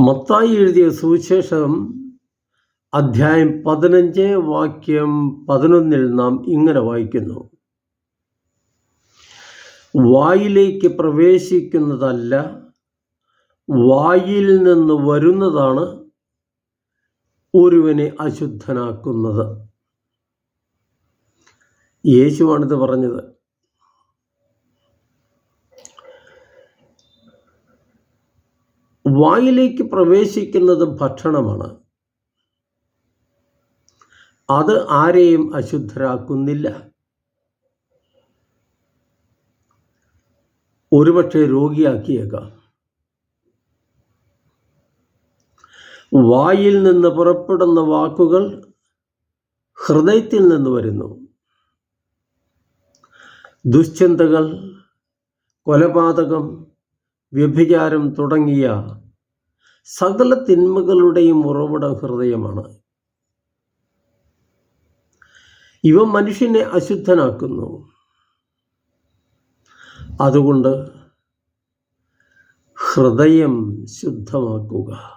മത്തായി എഴുതിയ സുവിശേഷം അധ്യായം പതിനഞ്ച് വാക്യം പതിനൊന്നിൽ നാം ഇങ്ങനെ വായിക്കുന്നു. വായിലേക്ക് പ്രവേശിക്കുന്നതല്ല വായിൽ നിന്ന് വരുന്നതാണ് ഒരുവനെ അശുദ്ധനാക്കുന്നത്. യേശുവാണിത് പറഞ്ഞത്. വായിലേക്ക് പ്രവേശിക്കുന്നത് ഭക്ഷണമാണ്. അത് ആരെയും അശുദ്ധരാക്കുന്നില്ല. ഒരുപക്ഷെ രോഗിയാക്കിയേക്കാം. വായിൽ നിന്ന് പുറപ്പെടുന്ന വാക്കുകൾ ഹൃദയത്തിൽ നിന്ന് വരുന്നു. ദുശ്ചിന്തകൾ കൊലപാതകം വ്യഭിചാരം തുടങ്ങിയ സകല തിന്മകളുടെയും ഉറവിടം ഹൃദയമാണ്. ഇവ മനുഷ്യനെ അശുദ്ധനാക്കുന്നു. അതുകൊണ്ട് ഹൃദയം ശുദ്ധമാക്കുക.